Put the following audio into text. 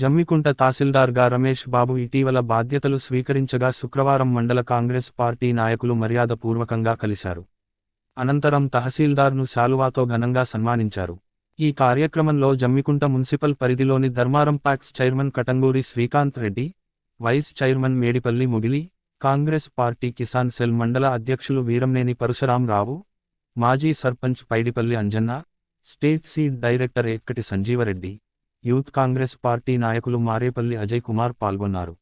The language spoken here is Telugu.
జమ్మికుంట తహసీల్దార్గా రమేష్ బాబు ఇటీవల బాధ్యతలు స్వీకరించగా శుక్రవారం మండల కాంగ్రెస్ పార్టీ నాయకులు మర్యాదపూర్వకంగా కలిశారు. అనంతరం తహసీల్దార్ను శాలువాతో ఘనంగా సన్మానించారు. ఈ కార్యక్రమంలో జమ్మికుంట మున్సిపల్ పరిధిలోని Dharmaram PACS chairman Katanguri Srikanth Reddy vice chairman Medipalli Mugili Congress party Kisan cell మండల అధ్యక్షులు వీరంనేని పరశురాం రావు మాజీ sarpanch Paidipalli Anjanna state seed director Ekkati Sanjeevareddy youth Congress party నాయకులు మారేపల్లి అజయ్ కుమార్ పాల్గొన్నారు.